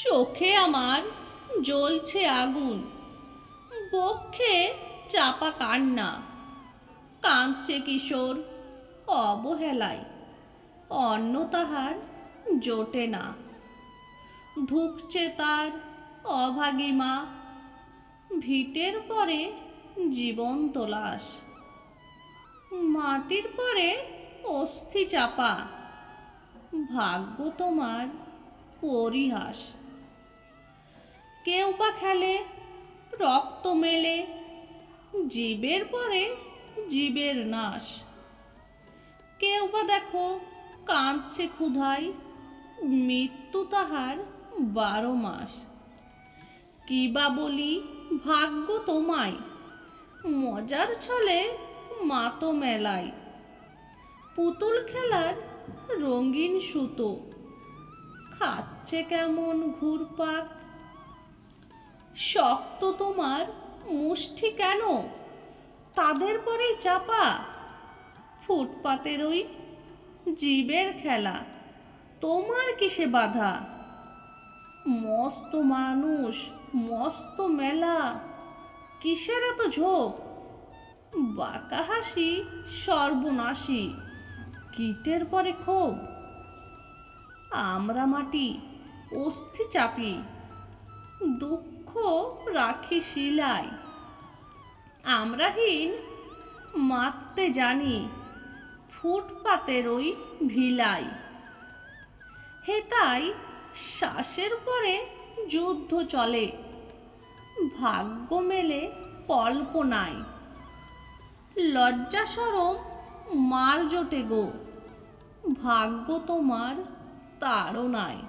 চোখে আমার জ্বলছে আগুন। বক্ষে চাপা কান্না। কাঁদছে কিশোর অবহেলায়। অন্ন তাহার জোটে না। ধুকছে তার অভাগী মা। ভিটের পরে জীবন্ত লাশ। মাটির পরে অস্থি চাপা। ভাগ্য তোমার পরিহাস। কেউ বা খেলে, রক্ত মেলে। জীবের পরে জীবের নাশ। কেউ বা দেখো কাঁদছে ক্ষুধায়, মৃত্যু তাহার বারো মাস। কি বা বলি, ভাগ্য তোমায়, মজার ছলে মাতো মেলায়। পুতুল খেলার রঙিন সুতো, খাচ্ছে কেমন ঘুরপাক শক্ত তোমার মুষ্টি কেন? তাদের পরেই চাপা। ফুটপাতের ওই জীবের খেলা, তোমার কিসে বাধা? মস্ত মানুষ, মস্ত মেলা, কিসের এত ঝোঁক? বাঁকা হাসি, সর্বনাশী, কীটের পরে ক্ষোভ। আমরা মাটি, অস্থি চাপি দুঃখ রাখি শিলায় আমরাহীন মারতে জানি ফুটপাতের ওই ভিলাই। হেতাই শ্বাসের পরে যুদ্ধ চলে, ভাগ্য মেলে কল্পনায়। লজ্জা সরম মার জোটে গো, ভাগ্য তোমার তাড়নায়।